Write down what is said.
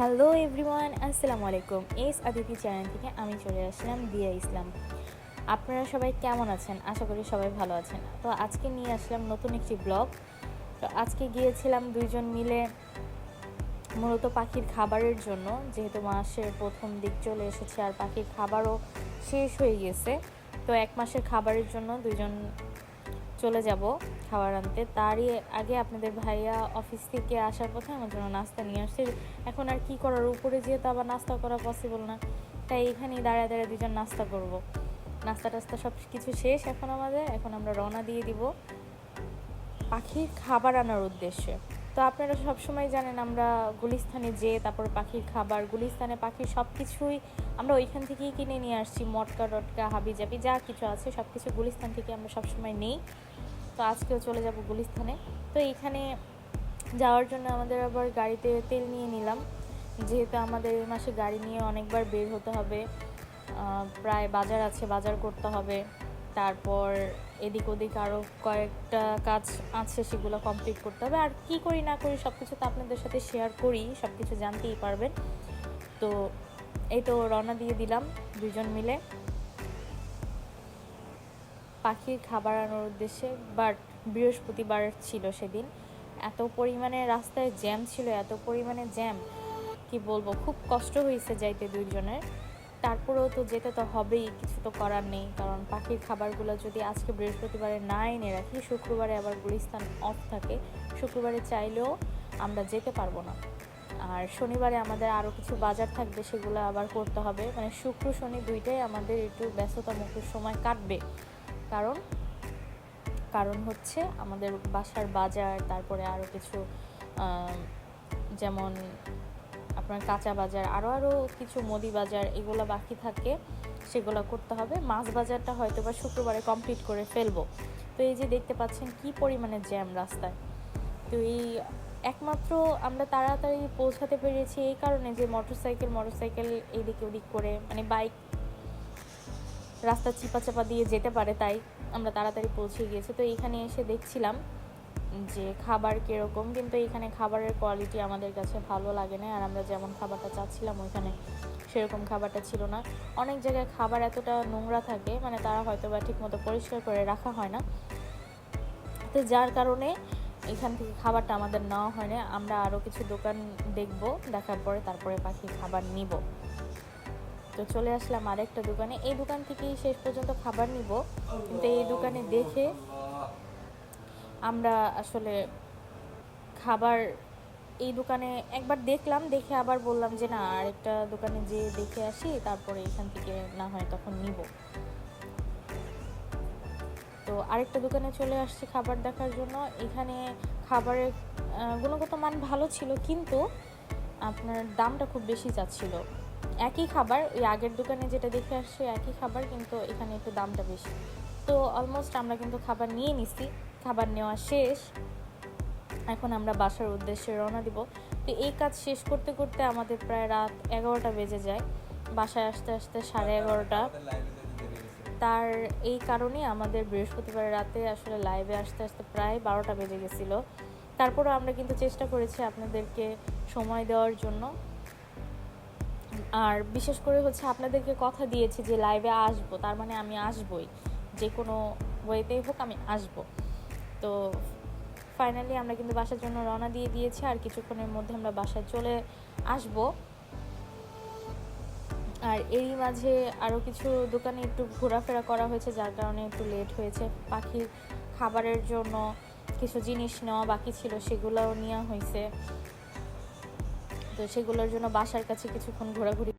Hello everyone, আসসালামু আলাইকুম। S Aditi channel থেকে আমি চলে আসলাম দিয়া ইসলাম। আপনারা সবাই কেমন আছেন? আশা করি সবাই ভালো আছেন। তো আজকে নিয়ে আসলাম নতুন একটি ব্লগ। তো আজকে গিয়েছিলাম দুইজন মিলে মূলত পাখির খাবারের জন্য। যেহেতু মাসের প্রথম দিক চলে এসেছে আর পাখির খাবারও শেষ হয়ে গেছে, তো এক মাসের খাবারের জন্য দুইজন চলে যাব। খাবার আনতে। তারই আগে আপনাদের ভাইয়া অফিস থেকে আসার পথে আমার জন্য নাস্তা নিয়ে আসছে। এখন আর কি করার? উপরে যেহেতু আবার নাস্তা করা পসিবল না। তাই এখানেই দাঁড়ায় দাঁড়ায় দুজন নাস্তা করব। নাস্তা টাস্তা সব কিছু শেষ এখন আমাদের। এখন আমরা রওনা দিয়ে দিব পাখির খাবার আনার উদ্দেশ্যে। তো আপনারা সবসময় জানেন আমরা গুলিস্তানে যেয়ে তারপর পাখির খাবার। গুলিস্তানে পাখির সব কিছুই আমরা ওইখান থেকেই কিনে নিয়ে আসছি। মটকা, টটকা হাবি জাবি যা কিছু আছে সব কিছু গুলিস্তান থেকে আমরা সবসময় নেই। তো আজকেও চলে যাব গুলিস্তানে। তো এইখানে যাওয়ার জন্য আমাদের আবার গাড়িতে তেল নিয়ে নিলাম। যেহেতু আমাদের এই মাসে গাড়ি নিয়ে অনেকবার বের হতে হবে প্রায় বাজার আছে, বাজার করতে হবে। তারপর এদিক ওদিক আরও কয়েকটা কাজ আছে সেগুলো কমপ্লিট করতে হবে। আর কি করি না করি সব কিছু তো আপনাদের সাথে শেয়ার করি সব কিছু জানতেই পারবেন। তো এই তো রওনা দিয়ে দিলাম দুজন মিলে। পাখির খাবার আনার উদ্দেশ্যে বাট বৃহস্পতিবার ছিল সেদিন। এত পরিমাণে রাস্তায় জ্যাম ছিল, এত পরিমাণে জ্যাম কি বলব, খুব কষ্ট হয়েছে যাইতে দুইজনের। তারপরেও তো যেতে তো হবেই, কিছু তো করার নেই, কারণ পাখির খাবারগুলো যদি আজকে বৃহস্পতিবারে না এনে রাখি, শুক্রবারে আবার গুলিস্তান অফ থাকে। শুক্রবারে চাইলেও আমরা যেতে পারব না। আর শনিবারে আমাদের আরও কিছু বাজার থাকবে, সেগুলো আবার করতে হবে। মানে শুক্র, শনি দুইটাই আমাদের একটু ব্যস্ততামুখর সময় কাটবে। কারণ কারণ হচ্ছে আমাদের বাসার বাজার, তারপরে আরও কিছু যেমন আপনার কাঁচা বাজার আরও আরও কিছু মুদি বাজার এগুলো বাকি থাকে, সেগুলো করতে হবে। মাছ বাজারটা হয়তো বা শুক্রবারে কমপ্লিট করে ফেলব। তো এই যে দেখতে পাচ্ছেন কি পরিমাণে জ্যাম রাস্তায়। তো এই একমাত্র আমরা তাড়াতাড়ি পৌঁছাতে পেরেছি এই কারণে যে মোটরসাইকেল মোটরসাইকেল এইদিকে ওদিক করে মানে বাইক রাস্তা চিপা চাপা দিয়ে যেতে পারে, তাই আমরা তাড়াতাড়ি পৌঁছে গিয়েছি। তো এখানে এসে দেখছিলাম যে খাবার কীরকম, কিন্তু এখানে খাবারের কোয়ালিটি আমাদের কাছে ভালো লাগে না। আর আমরা যেমন খাবারটা চাচ্ছিলাম, ওইখানে সেরকম খাবারটা ছিল না। অনেক জায়গায় খাবার এতটা নোংরা থাকে মানে তারা হয়তো বা ঠিকমতো পরিষ্কার করে রাখা হয় না। তো যার কারণে এখান থেকে খাবারটা আমাদের নেওয়া হয় না। আমরা আরও কিছু দোকান দেখব, দেখার পরে তারপরে পাখি খাবার নিব। তো চলে আসলাম আরেকটা দোকানে। এই দোকান থেকেই শেষ পর্যন্ত খাবার নিব। কিন্তু এই দোকানে দেখে আমরা আসলে খাবার এই দোকানে একবার দেখলাম, দেখে আবার বললাম যে, না, আরেকটা দোকানে যে দেখে আসি, তারপরে এখান থেকে না হয় তখন নিব। তো আরেকটা দোকানে চলে আসছি খাবার দেখার জন্য। এখানে খাবারের গুণগত মান ভালো ছিল, কিন্তু আপনার দামটা খুব বেশি যাচ্ছিল। একই খাবার, ওই আগের দোকানে যেটা দেখে আসছে একই খাবার, কিন্তু এখানে একটু দামটা বেশি। তো অলমোস্ট আমরা কিন্তু খাবার নিয়ে নিছি, খাবার নেওয়া শেষ। এখন আমরা বাসার উদ্দেশ্যে রওনা দিব। তো এই কাজ শেষ করতে করতে আমাদের প্রায় রাত এগারোটা বেজে যায়। বাসায় আসতে আসতে সাড়ে এগারোটা। তার এই কারণে আমাদের বৃহস্পতিবার রাতে আসলে লাইভে আসতে আসতে প্রায় বারোটা বেজে গেছিল। তারপরেও আমরা কিন্তু চেষ্টা করেছি আপনাদেরকে সময় দেওয়ার জন্য। আর বিশেষ করে হচ্ছে আপনাদেরকে কথা দিয়েছি যে লাইভে আসব, তার মানে আমি আসবই। যে কোনো ওয়েতেই হোক আমি আসব। তো ফাইনালি আমরা কিন্তু বাসার জন্য রওনা দিয়ে দিয়েছি, আর কিছুক্ষণের মধ্যে আমরা বাসায় চলে আসব। আর এরই মাঝে আরও কিছু দোকানে একটু ঘোরাফেরা করা হয়েছে, যার কারণে একটু লেট হয়েছে। পাখির খাবারের জন্য কিছু জিনিস নেওয়া বাকি ছিল, সেগুলোও নেওয়া হয়েছে। তো সেগুলোর জন্য বাসার কাছে কিছুক্ষণ ঘোরাঘুরি